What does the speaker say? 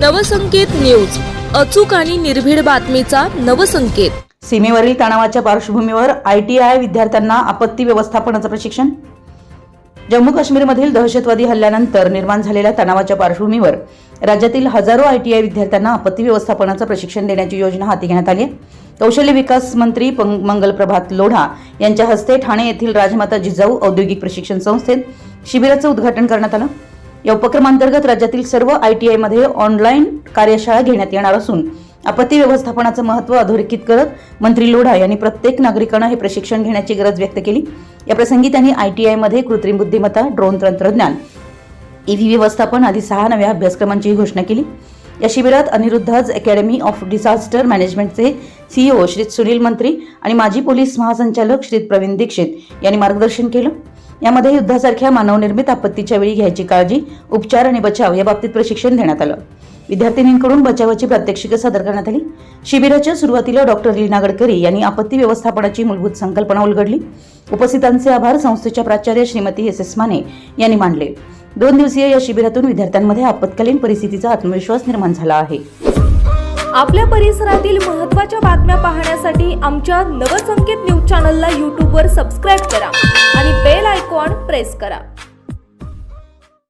Navsanket news. अचूक आणि निर्भीड बातमीचा नवसंकेत. सीमेवरील तणावाच्या पार्श्वभूमीवर आय टी आय विद्यार्थ्यांना आपत्ती व्यवस्थापनाचं प्रशिक्षण? जम्मू काश्मीरमधील दहशतवादी हल्ल्यानंतर निर्माण झालेल्या तणावाच्या पार्श्वभूमीवर राज्यातील हजारो आय टी आय विद्यार्थ्यांना आपत्ती व्यवस्थापनाचं प्रशिक्षण देण्याची योजना हाती घेण्यात आली कौशल्य विकास मंत्री मंगल प्रभात लोढा यांच्या हस्ते ठाणे येथील राजमाता जिजाऊ औद्योगिक प्रशिक्षण संस्थेत शिबिराचं उद्घाटन करण्यात आलं. या उपक्रमांतर्गत राज्यातील सर्व आय टी आयमध्ये ऑनलाईन कार्यशाळा घेण्यात येणार असून आपत्ती व्यवस्थापनाचं महत्त्व अधोरेखित करत मंत्री लोढा यांनी प्रत्येक नागरिकानं हे प्रशिक्षण घेण्याची गरज व्यक्त केली. या प्रसंगी त्यांनी आय टी आयमध्ये कृत्रिम बुद्धिमत्ता ड्रोन तंत्रज्ञान ईव्ही व्यवस्थापन आदी सहा नव्या अभ्यासक्रमांची घोषणा केली. या शिबिरात अनिरुद्धाज अकॅडमी ऑफ डिझास्टर मॅनेजमेंटचे सीईओ श्री सुनील मंत्री आणि माजी पोलीस महासंचालक श्री प्रवीण दीक्षित यांनी मार्गदर्शन केलं. यामध्ये युद्धासारख्या मानवनिर्मित आपत्तीच्या वेळी घ्यायची काळजी उपचार आणि बचाव या बाबतीत प्रशिक्षण देण्यात आलं. विद्यार्थिनींकडून बचावाची प्रात्यक्षिकं सादर करण्यात आली. शिबिराच्या सुरुवातीला डॉक्टर लीना गडकरी यांनी आपत्ती व्यवस्थापनाची मूलभूत संकल्पना उलगडली. उपस्थितांचे आभार संस्थेच्या प्राचार्य श्रीमती एस एस माने यांनी मानले. दोन दिवसीय या शिबिरातून विद्यार्थ्यांमध्ये आपत्कालीन परिस्थितीचा आत्मविश्वास निर्माण झाला आहे. आपल्या परिसरातील महत्त्वाच्या बातम्या पाहण्यासाठी आमच्या नवसंकेत न्यूज चॅनलला यूट्यूबवर सबस्क्राईब करा आणि आयकॉन प्रेस करा.